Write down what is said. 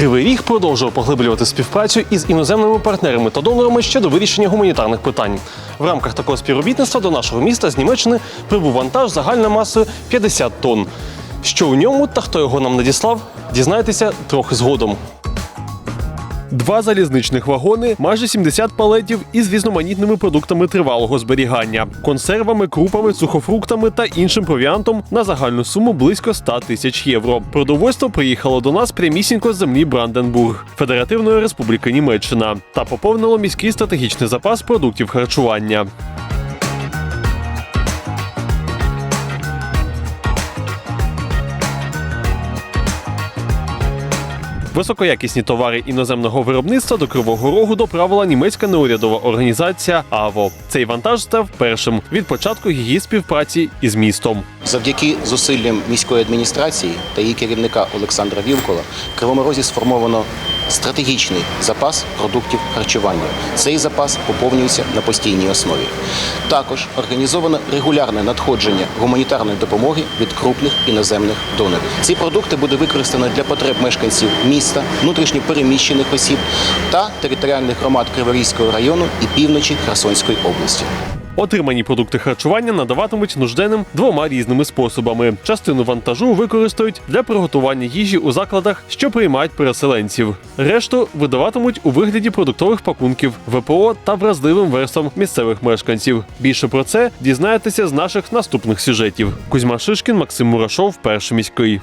Кривий Ріг продовжує поглиблювати співпрацю із іноземними партнерами та донорами щодо вирішення гуманітарних питань. В рамках такого співробітництва до нашого міста з Німеччини прибув вантаж загальною масою 50 тонн. Що у ньому та хто його нам надіслав, дізнайтеся трохи згодом. Два залізничних вагони, майже 70 палетів із різноманітними продуктами тривалого зберігання, консервами, крупами, сухофруктами та іншим провіантом на загальну суму близько 100 тисяч євро. Продовольство приїхало до нас прямісінько з землі Бранденбург, Федеративної Республіки Німеччина, та поповнило міський стратегічний запас продуктів харчування. Високоякісні товари іноземного виробництва до Кривого Рогу доправила німецька неурядова організація АВО. Цей вантаж став першим від початку її співпраці із містом. Завдяки зусиллям міської адміністрації та її керівника Олександра Вілкола в Кривому Розі сформовано стратегічний запас продуктів харчування. Цей запас поповнюється на постійній основі. Також організовано регулярне надходження гуманітарної допомоги від крупних іноземних донорів. Ці продукти буде використано для потреб мешканців міста, внутрішньо переміщених осіб та територіальних громад Криворізького району і півночі Херсонської області. Отримані продукти харчування надаватимуть нужденним двома різними способами. Частину вантажу використають для приготування їжі у закладах, що приймають переселенців. Решту видаватимуть у вигляді продуктових пакунків ВПО та вразливим верствам місцевих мешканців. Більше про це дізнаєтеся з наших наступних сюжетів. Кузьма Шишкін, Максим Мурашов, перший міський.